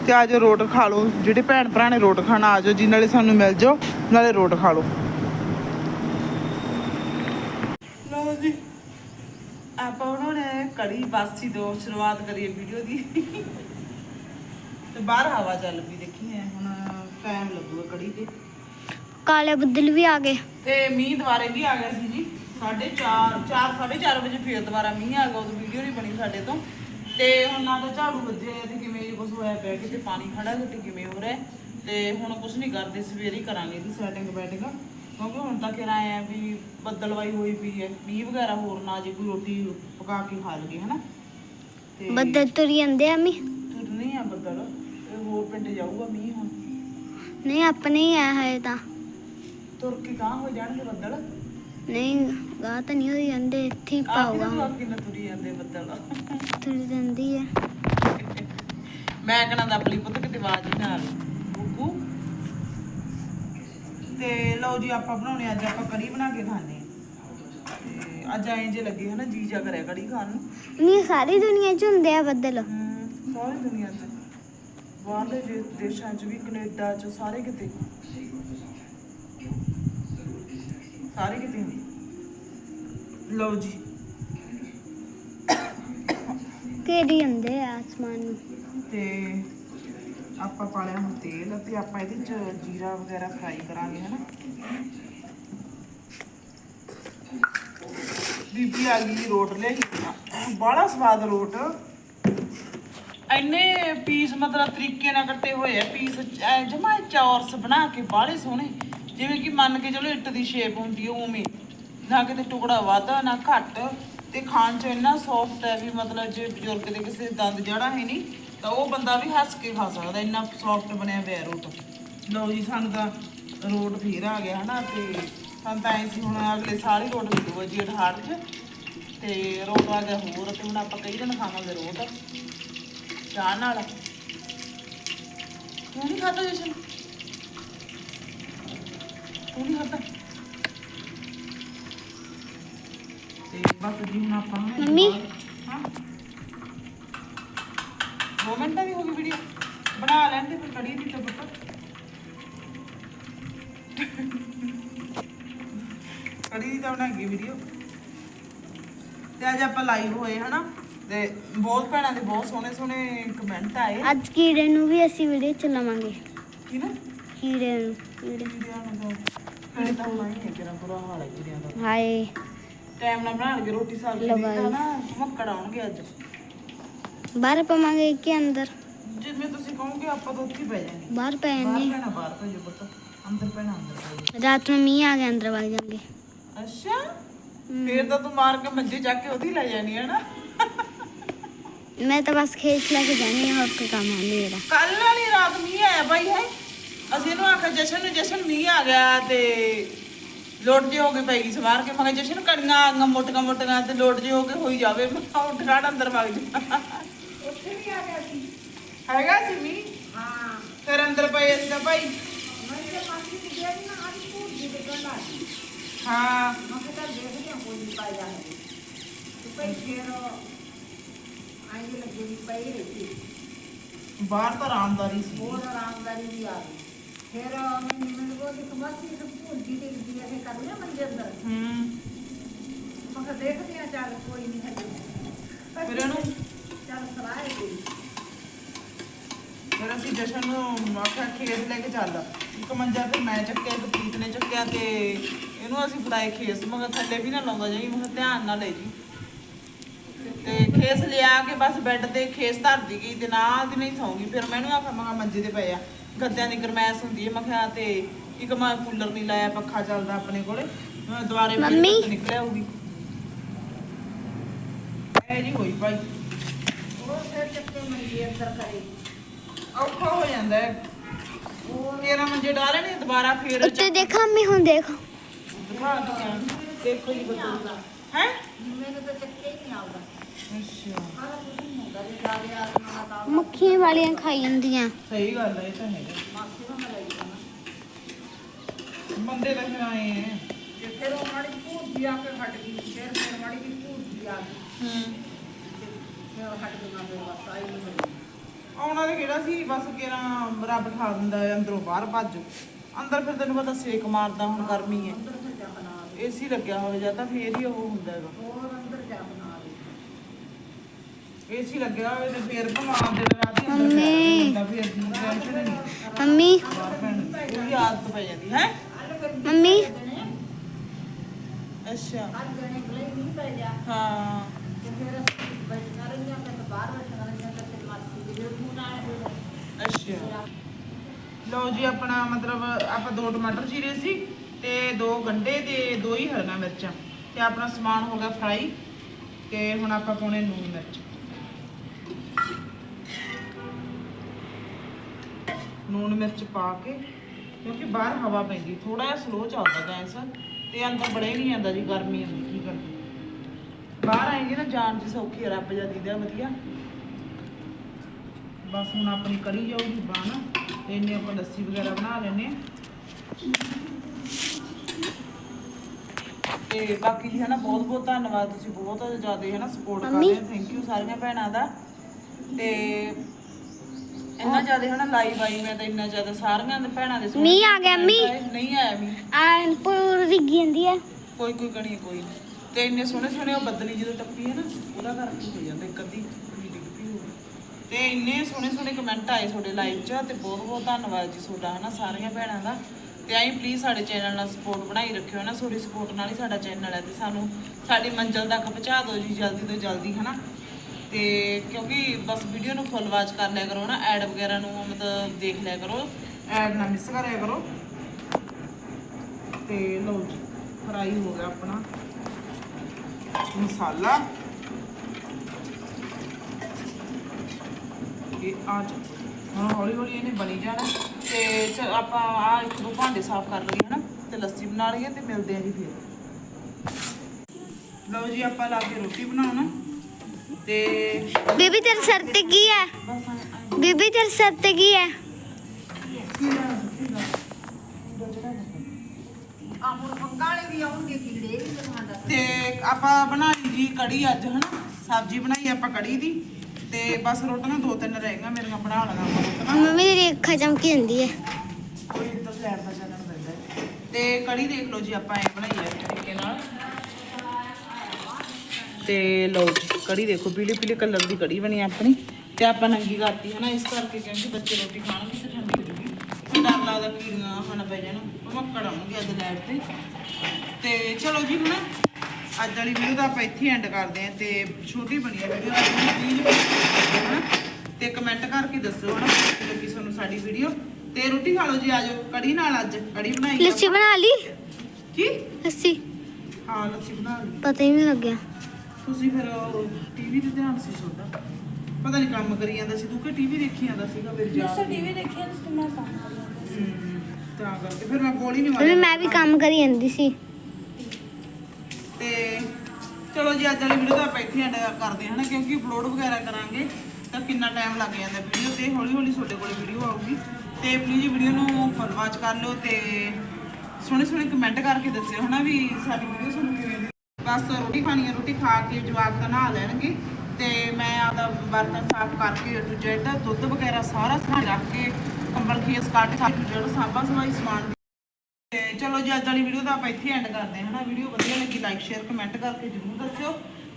ਤੇ ਆ ਜਾਓ ਰੋਟ ਖਾ ਲਓ। ਜਿਹੜੇ ਭੈਣ ਭਰਾ ਨੇ ਰੋਟ ਖਾਣਾ ਆ ਜਾਓ ਜੀ ਨਾਲੇ ਸਾਨੂੰ ਮਿਲ ਜਾਓ ਨਾਲੇ ਰੋਟ ਖਾ ਲਓ। ਲਓ ਜੀ ਆਪਾਂ ਉਹਨਾਂ ਨੇ ਕੜੀ ਬਾਸੀ ਤੋਂ ਸ਼ੁਰੂਆਤ ਕਰੀਏ ਵੀਡੀਓ ਦੀ। ਤੇ ਬਾਹਰ ਹਵਾ ਚੱਲ ਪਈ ਦੇਖੀ ਹੈ ਹੁਣ ਟਾਈਮ ਲੱਗੂਗਾ ਕੜੀ ਤੇ। ਕਾਲੇ ਬੱਦਲ ਵੀ ਆ ਗਏ। ਤੇ ਮੀਂਹ ਦੁਬਾਰੇ ਵੀ ਆ ਗਿਆ ਸੀ ਜੀ। 4:30 4 4:30 ਵਜੇ ਫੇਰ ਦੁਬਾਰਾ ਮੀਂਹ ਆ ਗਿਆ ਉਹ ਵੀਡੀਓ ਨਹੀਂ ਬਣੀ ਸਾਡੇ ਤੋਂ। ਤੇ ਹੁਣ ਨਾ ਤਾਂ ਝਾੜੂ ਵੱਜਿਆ ਤੇ ਕਿਵੇਂ ਜੇ ਕੁਝ ਹੋਇਆ ਪਿਆ ਕਿਤੇ ਪਾਣੀ ਖੜਾ ਕਿਤੇ ਕਿਵੇਂ ਹੋ ਰਿਹਾ ਤੇ ਹੁਣ ਕੁਝ ਨਹੀਂ ਕਰਦੇ ਸਵੇਰੇ ਹੀ ਕਰਾਂਗੇ ਇਹਦੀ ਸੈਟਿੰਗ ਬੈਟਿੰਗ ਕਿਉਂਕਿ ਹੁਣ ਤੱਕ ਇਹ ਆਏ ਆ ਵੀ ਬੱਦਲਵਾਈ ਹੋਈ ਪਈ ਹੈ ਮੀਂਹ ਵਗੈਰਾ ਹੋਰ ਨਾ ਜੇ ਕੋਈ ਰੋਟੀ ਪਕਾ ਕੇ ਖਾ ਲਈਏ ਹਨਾ? ਤੇ ਬੱਦਲ ਤੁਰੀ ਜਾਂਦੇ ਆ ਮੀ ਤੁਰਨੀ ਆ ਬੱਦਲ ਇਹ ਹੋਰ ਪਿੰਡ ਜਾਊਗਾ ਮੀਂਹ ਹੁਣ। ਨਹੀਂ ਆਪਣੇ ਹੀ ਆ ਹੈ ਤਾਂ। ਤੁਰ ਕੇ ਗਾਂ ਹੋ ਜਾਣਗੇ ਬੱਦਲ। ਨਹੀਂ ਗਾ ਤਾਂ ਨਹੀਂ ਹੋਈ ਜਾਂਦੇ ਇੱਥੇ ਹੀ ਵੀ ਆਪ ਕਿੰਨਾ ਤੁਰੀ ਜਾਂਦੇ ਬੱਦਲ? ਤੁਰੀ ਜਾਂਦੀ ਹੈ ਮੈਂ ਕਹਣਾ ਦਾ ਆਪਣੀ ਪੁੱਤ ਕਿਤੇ ਆਵਾਜ਼ ਹੀ ਨਾ ਆਵੇ ਬੁੱਕੂ ਤੇ ਲਓ ਜੀ ਆਪਾਂ ਬਣਾਉਣੇ ਅੱਜ ਆਪਾਂ ਕੜੀ ਬਣਾ ਕੇ ਖਾਣੇ ਅੱਜ ਐਂ ਜੇ ਲੱਗੇ ਹਨਾ ਜੀ ਜਾ ਕਰਿਆ ਕੜੀ ਖਾਣ ਨੂੰ। ਨਹੀਂ ਸਾਰੀ ਦੁਨੀਆ 'ਚ ਹੁੰਦੇ ਆ ਬੱਦਲ। ਹਮ, ਸਾਰੀ ਦੁਨੀਆ 'ਚ। ਬਾਹਰਲੇ ਜੇ ਦੇਸ਼ਾਂ 'ਚ ਵੀ ਕੈਨੇਡਾ 'ਚ ਸਾਰੇ ਕਿਤੇ। ਸਾਰੇ ਕਿਤੇ ਹੁੰਦੀ। ਲਓ ਜੀ। ਘੇਰੀ ਜਾਂਦੇ ਆ ਆਸਮਾਨ ਨੂੰ? ਤੇ ਆਪਾਂ ਪਾ ਲਿਆ ਹੁਣ ਤੇਲ ਤੇ ਆਪਾਂ ਇਹਦੇ ਚ ਜੀਰਾ ਵਗੈਰਾ ਫਰਾਈ ਕਰਾਂਗੇ ਹਨਾ? ਬੀਬੀ ਆ ਗਈ ਰੋਟ ਲਿਆਈ। ਬੜਾ ਸਵਾਦ ਰੋਟ। ਇੰਨੇ ਪੀਸ ਮਤਲਬ ਤਰੀਕੇ ਨਾਲ ਕੱਟੇ ਹੋਏ ਆ ਪੀਸ ਜਮਾ ਚੌਰਸ ਬਣਾ ਕੇ ਬਾਹਲੇ ਸੋਹਣੇ। ਜਿਵੇਂ ਕਿ ਮੰਨ ਕੇ ਚਲੋ ਇੱਟ ਦੀ ਸ਼ੇਪ ਹੁੰਦੀ ਹੈ ਉਵੇਂ। ਨਾ ਕਿਤੇ ਟੁਕੜਾ ਵਾਧਾ, ਨਾ ਘੱਟ। ਤੇ ਖਾਣ ਚ ਇੰਨਾ ਸੌਫਟ ਹੈ ਵੀ ਮਤਲਬ ਜੇ ਬਜ਼ੁਰਗ ਦੇ ਕਿਸੇ ਦੰਦ ਜੜਾ ਹੈ ਨਹੀਂ ਤਾਂ ਉਹ ਬੰਦਾ ਵੀ ਹੱਸ ਕੇ ਖਾ ਸਕਦਾ, ਇੰਨਾ ਸੌਫਟ ਬਣਿਆ ਪਿਆ ਰੋਟ। ਲਓ ਜੀ, ਸਾਨੂੰ ਤਾਂ ਰੋਟ ਫੇਰ ਆ ਗਿਆ, ਹਨਾ, ਤੇ ਸਾਨੂੰ ਤਾਂ ਐਂ ਸੀ, ਹੁਣ ਅਗਲੇ ਸਾਲ ਹੀ ਰੋਟ ਮਿਲੂਗਾ ਜੀ ਹਾੜ 'ਚ। ਤੇ ਰੋਟ ਆ ਗਿਆ ਹੋਰ, ਤੇ ਹੁਣ ਆਪਾਂ ਕਈ ਦਿਨ ਖਾਵਾਂਗੇ ਰੋਟ। ਚਾਹ ਨਾਲ। ਕਿਉਂ ਨਹੀਂ ਖਾਦਾ ਜਸ਼ਨ? ਤੂੰ ਨਹੀਂ ਖਾਦਾ ਤੇ ਬਸ ਜੀ ਹੁਣ ਆਪਾਂ ਨਾ ਇਹ ਮੰਮੀ? ਹਾਂ। ਦੋ ਮਿੰਟਾਂ ਦੀ ਹੋ ਗਈ ਵੀਡੀਓ ਬਣਾ ਲੈਂਦੇ ਫਿਰ ਕੜੀ ਦੀ ਤਾਂ ਪੁੱਤ ਤਾਂ ਬਣਾਈਏ ਵੀਡੀਓ ਤੇ ਅੱਜ ਆਪਾਂ ਲਾਈਵ ਹੋਏ ਹਨਾ? ਤੇ ਬਹੁਤ ਭੈਣਾਂ ਦੇ ਬਹੁਤ ਸੋਹਣੇ ਸੋਹਣੇ ਕਮੈਂਟ ਆਏ। ਅੱਜ ਕੀੜੇ ਨੂੰ ਵੀ ਅਸੀਂ ਵੀਡੀਓ ਚ ਲਵਾਂਗੇ। ਕੀ ਨਾ ਕੀੜੇ ਨੂੰ ਕੀੜੇ। ਵੀਡੀਓ ਨੂੰ ਤਾਂ ਕੀੜੇ ਤਾਂ ਹੋਣਾ ਹੀ ਹੈ ਕਿਰਾ ਬੁਰਾ ਹਾਲ ਹੈ ਕੀੜਿਆਂ ਦਾ ਹਾਏ। ਟਾਈਮ ਨਾਲ ਬਣਾ ਲਗੇ ਰੋਟੀ ਸਬਜ਼ੀ ਲਵਾਈ। ਤਾਂ ਨਾ ਮੱਕੜ ਆਉਣਗੇ ਅੱਜ। ਬਾਹਰ ਪਵਾਂਗੇ ਕਿ ਅੰਦਰ? ਜਿਵੇਂ ਤੁਸੀਂ ਕਹੋਗੇ ਆਪਾਂ ਤਾਂ ਉੱਥੇ ਹੀ ਪੈ ਜਾਾਂਗੇ। ਬਾਹਰ ਪੈ ਬਾਹਰ ਜਾਂਦੇ ਪੈਣਾ ਬਾਹਰ ਭੇਜੋ ਪੁੱਤ। ਅੰਦਰ ਪੈਣਾ ਅੰਦਰ ਭੇਜੋ ਰਾਤ ਨੂੰ ਮੀਂਹ ਆ ਗਿਆ ਅੰਦਰ ਵਗ ਜਾਵਾਂਗੇ ਅੱਛਾ? ਫੇਰ ਤਾਂ ਤੂੰ ਮਾਰ ਕੇ ਮੰਜੇ ਚੱਕ ਕੇ ਉਹਦੀ ਲੈ ਜਾਣੀ ਹੈ ਨਾ ਮੈਂ ਤਾਂ ਬਸ ਖੇਤ ਲੈ ਕੇ ਜਾਣੀ ਹਾਂ ਹੋਰ ਕੋਈ ਕੰਮ ਹੈ ਨਹੀਂ ਮੇਰਾ ਕੱਲ ਵਾਲੀ ਰਾਤ ਮੀਂਹ ਆਇਆ ਬਾਈ ਹੈ? ਅਸੀਂ ਇਹਨੂੰ ਆਖਿਆ ਜਸ਼ਨ ਨੂੰ ਜਸ਼ਨ ਮੀਂਹ ਆ ਗਿਆ ਤੇ ਲੋਟ ਜੇ ਹੋ ਗਈ ਸਵਾਰ ਕੇ। ਮੈਂ ਕਿਹਾ ਜਸ਼ਨ ਕਣੀਆਂ ਆ ਗਈਆਂ ਮੋਟੀਆਂ ਮੋਟੀਆਂ ਤੇ ਲੋਟ ਜੇ ਹੋ ਕੇ ਹੋਈ ਜਾਵੇ। ਮੈਂ ਕਿਹਾ ਉੱਠ ਅੰਦਰ ਵਗ ਜਾ। ਉੱਥੇ ਵੀ ਆ ਗਿਆ ਸੀ। ਹੈਗਾ ਸੀ ਮੀਂਹ? ਹਾਂ। ਫਿਰ ਅੰਦਰ ਪਏ ਅਸੀਂ ਤਾਂ ਭਾਈ। ਮੈਂ ਤੇ ਮਾਸੀ ਦੀ ਜਿਹੜੀ ਨਾ ਅੱਜ ਪੂਰ ਦੀ ਦੁਕਾਨ ਆ ਗਈ। ਹਾਂ। ਮੈਂ ਕਿਹਾ ਦੇਖਦੇ ਹਾਂ ਕੋਈ ਨਹੀਂ ਪਾਈ ਜਾਂਦੇ ਤੇ ਭਾਈ ਫੇਰ ਆਈ ਲੱਗੀ ਪਈ ਰਹੀ ਬਾਹਰ ਤਾਂ ਆਰਾਮਦਾਰੀ ਸੀ। ਬਹੁਤ ਆਰਾਮਦਾਰੀ ਵੀ ਆ ਗਈ। ਫਿਰ ਮੈਂ ਮੈਨੂੰ ਕੋਲ ਇੱਕ ਮਾਸੀ ਦੀ ਭੂਲ ਦੀ ਤੇ ਦੀ ਇਹ ਕਰ ਲਿਆ ਮੰਜੇ ਅੰਦਰ। ਹੂੰ। ਮੈਂ ਕਿਹਾ ਦੇਖਦੇ ਆ ਚੱਲ ਕੋਈ ਨਹੀਂ ਹਜੇ। ਫਿਰ ਇਹਨੂੰ ਚੱਲ ਸਲਾਹ ਗਈ ਫਿਰ ਅਸੀਂ ਜਸ਼ਨ ਨੂੰ ਆਖਿਆ ਖੇਤ ਲੈ ਕੇ ਚੱਲ। ਇੱਕ ਮੰਜਾ ਫਿਰ ਮੈਂ ਚੱਕਿਆ ਇੱਕ ਪ੍ਰੀਤ ਨੇ ਚੱਕਿਆ ਤੇ ਇਹਨੂੰ ਅਸੀਂ ਫੜਾਏ ਖੇਸ ਮਗਰ ਥੱਲੇ ਵੀ ਨਾ ਲਾਉਂਦਾ ਜਾਈ ਮੈਂ ਧਿਆਨ ਨਾਲ ਲੈ ਜੀ। ਤੇ ਖੇਸ ਲਿਆ ਕੇ ਬਸ ਬੈੱਡ ਤੇ ਖੇਸ ਧਰਦੀ ਗਈ ਤੇ ਨਾਲ ਦੀ ਨਹੀਂ ਸੌਂਗੀ। ਫਿਰ ਮੈਨੂੰ ਆਖਿਆ ਮੈਂ ਕਿਹਾ ਮੰਜੇ ਤੇ ਪਏ ਆ। ਗੱਦਿਆਂ ਦੀ ਗਰਮੈਸ਼ ਹੁੰਦੀ ਹੈ ਮੈਂ ਕਿਹਾ ਤੇ ਇੱਕ ਮੈਂ ਕੂਲਰ ਨਹੀਂ ਲਾਇਆ ਪੱਖਾ ਚੱਲਦਾ ਆਪਣੇ ਕੋਲੇ। ਮੈਂ ਦੁਬਾਰੇ ਬੈੱਡ ਮੰਮੀ। ਨਿਕਲਿਆ ਹੋਊਗੀ। ਐ ਨਹੀਂ ਹੋਈ ਭਾਈ। ਉਹ ਫਿਰ ਚੱਕੇ ਮੰਜੇ ਅੰਦਰ ਕਰੇ ਔਖਾ ਹੋ ਜਾਂਦਾ ਹੈ ਉਹ ਤੇਰਾ ਮੰਜੇ ਡਾਲੇ ਨੇ ਦੁਬਾਰਾ ਫੇਰ ਉੱਤੇ ਦੇਖਾਂ ਮੈਂ ਹੁਣ ਦੇਖ। ਦਿਖਾ ਦਿਆਂ ਦੇਖੋ ਜੀ ਬਤੋ ਹੈ? ਮੈਨੂੰ ਤਾਂ ਚੱਕੇ ਹੀ ਨਹੀਂ ਆਉਂਦਾ। ਅੱਛਾ। ਆਹ ਕੁਝ ਨਹੀਂ ਹੁੰਦਾ ਜੇ ਜਾ ਰਿਹਾ ਆਤਮਾ ਦਾ ਤਾਂ ਮੱਖੀਆਂ ਵਾਲੀਆਂ ਖਾਈ ਜਾਂਦੀਆਂ। ਸਹੀ ਗੱਲ ਹੈ ਇਹ ਤਾਂ ਹੈਗਾ। ਮਾਸੀ ਨੂੰ ਮਿਲਾਈ ਜਾਣਾ। ਬੰਦੇ ਤਾਂ ਫਿਰ ਆਏ ਹੈ ਤੇ ਫਿਰ ਉਹ ਮਾੜੀ ਭੂਤ ਜੀ ਆ ਕੇ ਹਟ ਗਈ ਫਿਰ ਫਿਰ ਮਾੜੀ ਜੀ ਭੂਤ ਜੀ ਆ ਗਈ। ਹੂੰ। ਤੇ ਫਿਰ ਹਟ ਗਈ ਨਾ ਫਿਰ ਬਸ ਆਈ ਨਹੀਂ ਮਿਲੀ ਆਉਣਾ ਤੇ ਕਿਹੜਾ ਸੀ ਬਸ ਕਿਹੜਾ ਰੱਬ ਠਾ ਦਿੰਦਾ ਹੈ ਅੰਦਰੋਂ ਬਾਹਰ ਭੱਜ। ਅੰਦਰ ਫਿਰ ਤੈਨੂੰ ਪਤਾ ਸੇਕ ਮਾਰਦਾ ਹੁਣ ਗਰਮੀ ਹੈ। ਅੰਦਰ ਦੇ ਏਸੀ ਲੱਗਿਆ ਹੋਵੇ ਜਾਂ ਤਾਂ ਫੇਰ ਹੀ ਉਹ ਹੁੰਦਾ ਹੈਗਾ। ਹੋਰ ਅੰਦਰ ਜਾ ਬਣਾ ਦੇ ਏਸੀ ਲੱਗਿਆ ਹੋਵੇ ਤੇ ਫੇਰ ਭਵਾ ਦੇ ਅੰਦਰ ਮੰਮੀ। ਪੈਂਦਾ ਫਿਰ ਟੈਨਸ਼ਨ ਨਹੀਂ। ਮੰਮੀ। ਬਾਹਰ ਦੀ ਉਹਦੀ ਆਦਤ ਪੈ ਜਾਂਦੀ ਹੈ? ਮੰਮੀ। ਅੱਛਾ। ਕੱਲ ਜਣੇ ਗਲੇ ਨਹੀਂ ਪੈ ਜਾ ਹਾਂ। ਤੇ ਫਿਰ ਅਸੀਂ ਬੈਠਣਾ ਰਹੀਆਂ ਤੇ ਬਾਹਰ ਬੈਠਣਾ ਰਹੀਆਂ ਤੇ ਫਿਰ ਮਾਸੀ ਦੀ ਜੋ ਫੋਨ ਆਇਆ ਅੱਛਾ। ਲਓ ਜੀ ਆਪਣਾ ਮਤਲਬ ਆਪਾਂ ਦੋ ਟਮਾਟਰ ਚੀਰੇ ਸੀ। ਤੇ ਦੋ ਗੰਢੇ ਤੇ ਦੋ ਹੀ ਹਰੀਆਂ ਮਿਰਚਾਂ ਤੇ ਆਪਣਾ ਸਮਾਨ ਹੋ ਗਿਆ ਫਰਾਈ ਤੇ ਹੁਣ ਆਪਾਂ ਪਾਉਣੇ ਨੂਨ ਮਿਰਚ। ਨੂਨ ਮਿਰਚ ਪਾ ਕੇ ਕਿਉਂਕਿ ਬਾਹਰ ਹਵਾ ਪੈਂਦੀ ਥੋੜਾ ਜਿਹਾ ਸਲੋ ਚੱਲਦਾ ਗੈਸ ਤੇ ਅੰਦਰ ਬੜੇ ਨਹੀਂ ਜਾਂਦਾ ਜੀ ਗਰਮੀ ਹੁੰਦੀ ਕੀ ਕਰਦੇ ਬਾਹਰ ਆਏਗੀ ਨਾ ਜਾਣ ਦੀ ਸੌਖੀ ਆ, ਰੱਬ ਜਾ ਦੀਦਾ ਵਧੀਆ। ਬਸ ਹੁਣ ਆਪਣੀ ਕੜੀ ਜਾਊਗੀ ਬਣ ਤੇ ਇੰਨੇ ਆਪਾਂ ਲੱਸੀ ਵਗੈਰਾ ਬਣਾ ਲੈਨੇ ਆ ਤੇ ਬਾਕੀ ਜੀ ਹਨਾ ਬਹੁਤ ਬਹੁਤ ਧੰਨਵਾਦ ਤੁਸੀਂ ਬਹੁਤ ਜ਼ਿਆਦਾ ਹਨਾ ਸਪੋਰਟ ਕਰ ਮੰਮੀ। ਰਹੇ ਹੋ ਥੈਂਕ ਯੂ ਸਾਰੀਆਂ ਭੈਣਾਂ ਦਾ ਤੇ ਇੰਨਾ ਜ਼ਿਆਦਾ ਹਨਾ ਲਾਈਵ ਆਈ ਮੈਂ ਤਾਂ ਇੰਨਾ ਜ਼ਿਆਦਾ ਸਾਰੀਆਂ ਦੇ ਭੈਣਾਂ ਦੇ ਸੋਹਣੇ ਮੀਂਹ ਆ ਗਿਆ, comment ਮੀਂਹ। ਆਏ, ਨਹੀਂ ਆਇਆ ਮੀਂਹ ਆ ਪੂਰੀ ਰਿੱਗੀ ਜਾਂਦੀ ਹੈ ਕੋਈ ਕੋਈ ਕਣੀ ਕੋਈ ਨੀ। ਤੇ ਇੰਨੇ ਸੋਹਣੇ ਸੋਹਣੇ ਉਹ ਬੱਦਲੀ ਜਦੋਂ ਟੱਪੀ ਹੈ ਨਾ ਉਹਦਾ ਕਰਕੇ ਹੋ ਜਾਂਦਾ ਇੱਕ ਅੱਧੀ ਕਣੀ ਡਿੱਗ ਪਈ ਹੋਵੇ ਤੇ ਇੰਨੇ ਸੋਹਣੇ ਸੋਹਣੇ ਕਮੈਂਟ ਆਏ ਤੁਹਾਡੇ ਲਾਈਵ 'ਚ ਤੇ ਬਹੁਤ ਬਹੁਤ ਧੰਨਵਾਦ ਜੀ ਤੁਹਾਡਾ ਹਨਾ ਸਾਰੀਆਂ ਭੈਣਾਂ ਦਾ ਤੇ ਆਈ ਪਲੀਜ਼ ਸਾਡੇ ਚੈਨਲ ਨਾਲ ਸਪੋਰਟ ਬਣਾਈ ਰੱਖਿਓ ਨਾ ਤੁਹਾਡੀ ਸਪੋਰਟ ਨਾਲ ਹੀ ਸਾਡਾ ਚੈਨਲ ਹੈ ਤੇ ਸਾਨੂੰ ਸਾਡੀ ਮੰਜ਼ਿਲ ਤੱਕ ਪਹੁੰਚਾ ਦਿਓ ਜੀ ਜਲਦੀ ਤੋਂ ਜਲਦੀ ਹਨਾ। ਤੇ ਕਿਉਂਕਿ ਬਸ ਵੀਡੀਓ ਨੂੰ ਫੁੱਲ ਵਾਚ ਕਰ ਲਿਆ ਕਰੋ ਨਾ ਐਡ ਵਗੈਰਾ ਨੂੰ ਮਤਲਬ ਦੇਖ ਲਿਆ ਕਰੋ ਐਡ ਨਾ ਮਿਸ ਕਰਿਆ ਕਰੋ। ਤੇ ਲਓ ਜੀ ਫਰਾਈ ਹੋ ਗਿਆ ਆਪਣਾ। ਮਸਾਲਾ। ਇਹ ਆ ਹੁਣ ਹੌਲੀ ਹੌਲੀ ਇਹਨੇ ਬਣੀ ਜਾਣਾ। ਤੇ ਚ- ਆਪਾਂ ਆ ਇੱਕ ਦੋ ਭਾਂਡੇ ਸਾਫ਼ ਕਰ ਲਈਏ ਹਨਾ ਤੇ ਲੱਸੀ ਬਣਾ ਲਈਏ ਤੇ ਮਿਲਦੇ ਆ ਜੀ ਫਿਰ। ਲਓ ਜੀ ਆਪਾਂ ਲਾ ਕੇ ਰੋਟੀ ਬਣਾਉਣਾ। ਤੇ ਬੀਬੀ ਤੇਰੇ ਸਿਰ ਤੇ ਕੀ ਹੈ? ਬੀਬੀ ਤੇਰੇ ਸਿਰ ਤੇ ਕੀ ਹੈ? ਤੇ ਆਪਾਂ ਬਣਾਈ ਜੀ ਕੜੀ ਅੱਜ ਹਨਾ? ਸਬਜ਼ੀ ਬਣਾਈ ਆਪਾਂ ਕੜੀ ਦੀ। ਤੇ ਬਸ ਰੋਟੀਆਂ ਦੋ ਤਿੰਨ ਰਹਿ ਗਈਆਂ ਮੇਰੀਆਂ ਬਣਾ ਲਗਾ ਰੋਟੀਆਂ। ਮੰਮੀ ਤੇਰੀ ਅੱਖਾਂ ਚਮਕੀ ਜਾਂਦੀ ਹੈ। ਕੋਈ ਇੱਧਰ ਸਾਈਡ ਦਾ ਚੱਲਣ ਪੈਂਦਾ ਹੈ। ਤੇ ਕੜੀ ਦੇਖ ਲਓ ਜੀ ਆਪਾਂ ਐ ਬਣਾਈ ਹੈ। ਇਸ ਤਰੀਕੇ ਨਾਲ। ਤੇ ਲਓ ਜੀ ਕੜੀ ਦੇਖੋ ਪੀਲੇ ਪੀਲੇ ਕਲਰ ਦੀ ਕੜੀ ਬਣੀ ਆ ਆਪਣੀ। ਤੇ ਆਪਾਂ ਨੰਗੀ ਕਰਤੀ ਹੈ ਨਾ ਇਸ ਕਰਕੇ ਕਿਉਂਕਿ ਬੱਚੇ ਰੋਟੀ ਖਾਣਗੇ ਤੇ ਠੰਡੀ ਹੋ ਜੂਗੀ। ਤੇ ਡਰ ਲੱਗਦਾ ਕੀੜੀਆਂ ਖਾਣਾ ਪੈ ਜਾਣ। ਮੱਕੜ ਆਉਣਗੇ ਅੱਜ ਲੈਟ ਤੇ। ਤੇ ਚਲੋ ਜੀ ਹੁਣ ਅੱਜ ਵਾਲੀ ਵੀਡੀਓ ਦਾ ਆਪਾਂ ਇੱਥੇ ਐਂਡ ਕਰਦੇ ਆਂ ਤੇ ਛੋਟੀ ਬਣੀ ਆ ਵੀਡੀਓ ਪਲੀਜ਼ ਤੇ ਕਮੈਂਟ ਕਰਕੇ ਦੱਸੋ ਹਨਾ ਲੱਗੀ ਤੁਹਾਨੂੰ ਸਾਡੀ ਵੀਡੀਓ ਤੇ ਰੋਟੀ ਖਾ ਲਓ ਜੀ ਆਜੋ ਕੜੀ ਨਾਲ ਅੱਜ ਕੜੀ ਬਣਾਈ ਲੱਸੀ ਬਣਾ ਲਈ? ਕੀ? ਲੱਸੀ। ਹਾਂ ਲੱਸੀ ਬਣਾ ਲਈ। ਪਤਾ ਹੀ ਨਹੀਂ ਲੱਗਿਆ। ਤੁਸੀਂ ਫਿਰ ਟੀਵੀ ਤੇ ਧਿਆਨ ਸੀ ਤੁਹਾਡਾ? ਪਤਾ ਨਹੀਂ ਕੰਮ ਕਰੀ ਜਾਂਦਾ ਸੀ ਤੂੰ ਕਿ ਟੀਵੀ ਦੇਖੀ ਜਾਂਦਾ ਸੀਗਾ ਫਿਰ ਜਾ ਸਰ ਟੀਵੀ ਮੈਂ ਕੰਮ ਕਰ ਲਿਆ ਹਮ, ਤਾਂ ਕਰਕੇ ਫਿਰ ਮੈਂ ਬੋਲ ਹੀ ਨਹੀਂ ਮੰਮੀ ਮੈਂ ਵੀ ਕੰਮ ਕਰੀ ਜਾਂਦੀ ਸੀ। ਚਲੋ ਜੀ, ਅੱਜ ਵਾਲੀ ਵੀਡੀਓ ਤਾਂ ਆਪਾਂ ਇੱਥੇ ਐਂਡ ਕਰਦੇ ਹਾਂ ਨਾ ਕਿਉਂਕਿ ਅਪਲੋਡ ਵਗੈਰਾ ਕਰਾਂਗੇ, ਤਾਂ ਕਿੰਨਾ ਟਾਈਮ ਲੱਗ ਜਾਂਦਾ ਵੀਡੀਓ ਤੇ। ਹੌਲੀ ਹੌਲੀ ਤੁਹਾਡੇ ਕੋਲ ਵੀਡੀਓ ਆਊਗੀ। ਤੇ ਪਲੀਜ਼ ਵੀਡੀਓ ਨੂੰ ਫੁੱਲ ਵਾਚ ਕਰ ਲਿਓ ਤੇ ਸੋਹਣੇ ਸੋਹਣੇ ਕਮੈਂਟ ਕਰਕੇ ਦੱਸਿਓ ਹਨਾ ਵੀ ਸਾਡੀ ਵੀਡੀਓ ਤੁਹਾਨੂੰ ਕਿਵੇਂ ਦੀ ਬਸ ਰੋਟੀ ਖਾਣੀ ਹੈ, ਰੋਟੀ ਖਾ ਕੇ ਜਵਾਬ ਤਾਂ ਨਹਾ ਲੈਣਗੇ। ਤੇ ਮੈਂ ਆਪਦਾ ਬਰਤਨ ਸਾਫ਼ ਕਰਕੇ ਟੂ ਜੈਡ ਦੁੱਧ ਵਗੈਰਾ ਸਾਰਾ ਸਮਾਨ ਰੱਖ ਕੇ, ਕੰਬਲ ਖੇਸ ਕੱਢ ਕੇ ਟੂ ਜੈਡ ਸਾਂਭਾ ਸਵਾਈ ਸਮਾਨ ਚਲੋ ਜੀ, ਅੱਜ ਵਾਲੀ ਵੀਡੀਓ ਦਾ ਆਪਾਂ ਇੱਥੇ ਐਂਡ ਕਰਦੇ ਹਾਂ, ਹਨਾ? ਵੀਡੀਓ ਵਧੀਆ ਲੱਗੀ ਲਾਈਕ ਸ਼ੇਅਰ ਕਮੈਂਟ ਕਰਕੇ ਜਰੂਰ ਦੱਸਿਓ।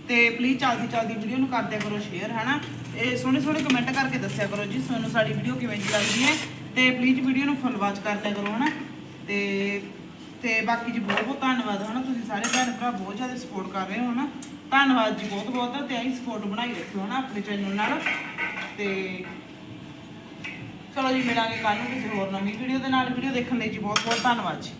ਤੇ ਪਲੀਜ਼ ਚਲਦੀ ਚਲਦੀ ਵੀਡੀਓ ਨੂੰ ਕਰਦਿਆ ਕਰੋ ਸ਼ੇਅਰ ਹਨਾ? ਇਹ ਸੋਹਣੇ ਸੋਹਣੇ ਕਮੈਂਟ ਕਰਕੇ ਦੱਸਿਆ ਕਰੋ ਜੀ, ਤੁਹਾਨੂੰ ਸਾਡੀ ਵੀਡੀਓ ਕਿਵੇਂ ਦੀ ਲੱਗਦੀ ਹੈ। ਤੇ ਪਲੀਜ਼ ਵੀਡੀਓ ਨੂੰ ਫੁੱਲ ਵਾਚ ਕਰਦਿਆ ਕਰੋ, ਹਨਾ? ਤੇ ਤੇ ਬਾਕੀ ਜੀ ਬਹੁਤ ਬਹੁਤ ਧੰਨਵਾਦ, ਹਨਾ? ਤੁਸੀਂ ਸਾਰੇ ਭੈਣ ਭਰਾ ਬਹੁਤ ਜ਼ਿਆਦਾ ਸਪੋਰਟ ਕਰ ਰਹੇ ਹੋ, ਹਨਾ? ਧੰਨਵਾਦ ਜੀ ਬਹੁਤ ਬਹੁਤ, ਤੇ ਐਂ ਸਪੋਰਟ ਬਣਾਈ ਰੱਖਿਓ, ਹਨਾ? ਆਪਣੇ ਚੈਨਲ ਨਾਲ। ਤੇ ਚਲੋ ਜੀ, ਮਿਲਾਂਗੇ ਕੱਲ ਨੂੰ ਕਿਸੇ ਹੋਰ ਨਵੀਂ ਵੀਡੀਓ ਦੇ ਨਾਲ। ਵੀਡੀਓ ਦੇਖਣ ਲਈ ਜੀ ਬਹੁਤ ਬਹੁਤ ਧੰਨਵਾਦ ਜੀ।